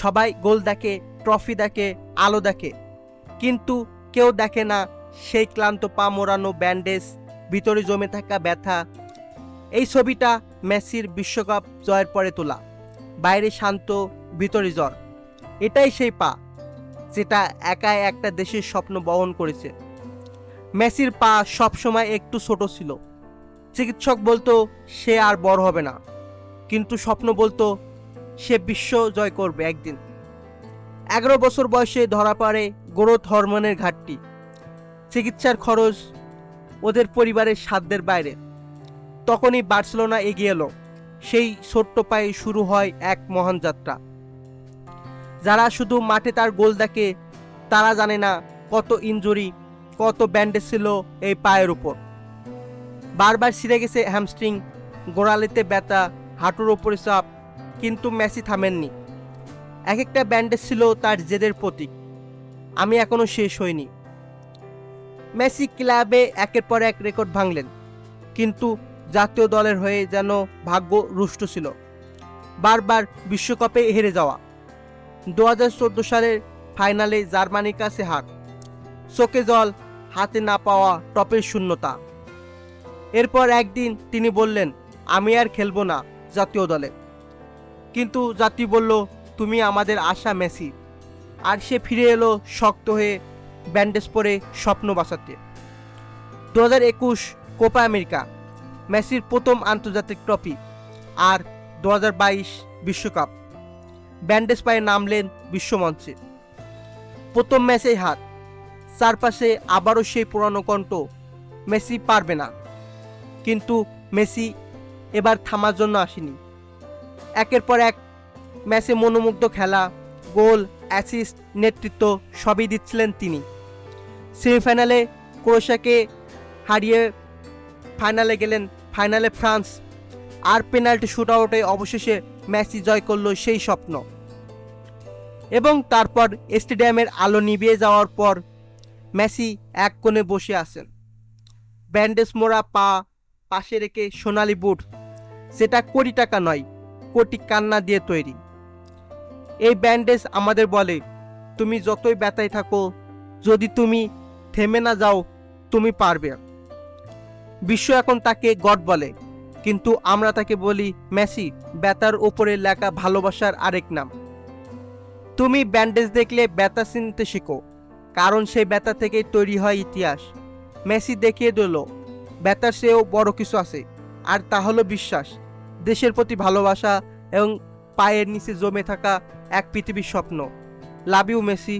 সবাই গোল দেখে, ট্রফি দেখে, আলো দেখে। কিন্তু কেউ দেখে না সেই ক্লান্ত পা মোড়ানো ব্যান্ডেজ, ভিতরে জমে থাকা ব্যথা। এই ছবিটা মেসির বিশ্বকাপ জয়ের পরে তোলা। বাইরে শান্ত, ভিতরে জ্বর। এটাই সেই পা, যেটা একাই একটা দেশের স্বপ্ন বহন করেছে। মেসির পা সবসময় একটু ছোট ছিল। চিকিৎসক বলতো, সে আর বড় হবে না। কিন্তু স্বপ্ন বলতো সে বিশ্ব জয় করবে একদিন। এগারো বছর বয়সে ধরা পড়ে গ্রোথ হরমোনের ঘাটতি। চিকিৎসার খরচ ওদের পরিবারের সাধ্যের বাইরে। তখনই বার্সেলোনা এগিয়ে এলো। সেই ছোট্ট পায়ে শুরু হয় এক মহান যাত্রা। যারা শুধু মাঠে তার গোল দেখে, তারা জানে না কত ইনজুরি, কত ব্যান্ডেজ ছিল এই পায়ের উপর। বারবার ছিঁড়ে গেছে হ্যামস্ট্রিং, গোড়ালিতে ব্যথা, হাঁটুর ওপরে চাপ কিন্তু মেসি থামেননি। এক একটা ব্যান্ডেজ ছিল তার জেদের প্রতীক। আমি এখনও শেষ হইনি। মেসি ক্লাবে একের পর এক রেকর্ড ভাঙলেন, কিন্তু জাতীয় দলের হয়ে যেন ভাগ্য রুষ্ট ছিল। বারবার বিশ্বকাপে হেরে যাওয়া। দু হাজার চোদ্দ সালের ফাইনালে জার্মানির কাছে হার। চোখে জল, হাতে না পাওয়া টপের শূন্যতা। এরপর একদিন তিনি বললেন, আমি আর খেলব না জাতীয় দলে। কিন্তু জাতি বলল, তুমি আমাদের আশা মেসি। আর সে ফিরে এলো শক্ত হয়ে ব্যান্ডেজ পরে স্বপ্ন বাঁচাতে। দু হাজার একুশ কোপা আমেরিকা, মেসির প্রথম আন্তর্জাতিক ট্রফি আর দু হাজার বাইশ বিশ্বকাপ। ব্যান্ডেজ পায়ে নামলেন বিশ্বমঞ্চে। প্রথম ম্যাচেই হাত চারপাশে আবারও সেই পুরানো কণ্ঠ, মেসি পারবে না। কিন্তু মেসি এবার থামার জন্য আসেনি। একের পর এক ম্যাচে মনোমুগ্ধ খেলা, গোল অ্যাসিস্ট নেতৃত্ব সবই দিচ্ছিলেন তিনি। সেমিফাইনালে ক্রোয়েশিয়াকে হারিয়ে ফাইনালে গেলেন ফাইনালে ফ্রান্স। আর পেনাল্টি শুট আউটে অবশেষে ম্যাচই জয় করল সেই স্বপ্ন। এবং তারপর স্টেডিয়ামের আলো নিভিয়ে যাওয়ার পর মেসি এক কোণে বসে আছেন। ব্যান্ডেজ মোড়া পা পাশে রেখে সোনালি বুট সেটা কোটি টাকা নয় কোটি কান্না দিয়ে তৈরি। এই ব্যান্ডেজ আমাদের বলে, তুমি যতই ব্যথায় থাকো, যদি তুমি থেমে না যাও, তুমি পারবে বিশ্ব এখন তাকে গড বলে, কিন্তু আমরা তাকে বলি মেসি, ব্যথার ওপরে লেখা ভালোবাসার আরেক নাম। তুমি ব্যান্ডেজ দেখলে ব্যথা চিনতে শেখো, কারণ সেই ব্যথা থেকেই তৈরি হয় ইতিহাস। মেসি দেখিয়ে দিল, ব্যথার চেয়েও বড় কিছু আছে, আর তা হলো বিশ্বাস। দেশের প্রতি ভালোবাসা এবং পায়ের নিচে জমে থাকা এক পৃথিবীর স্বপ্ন। Love you Messi.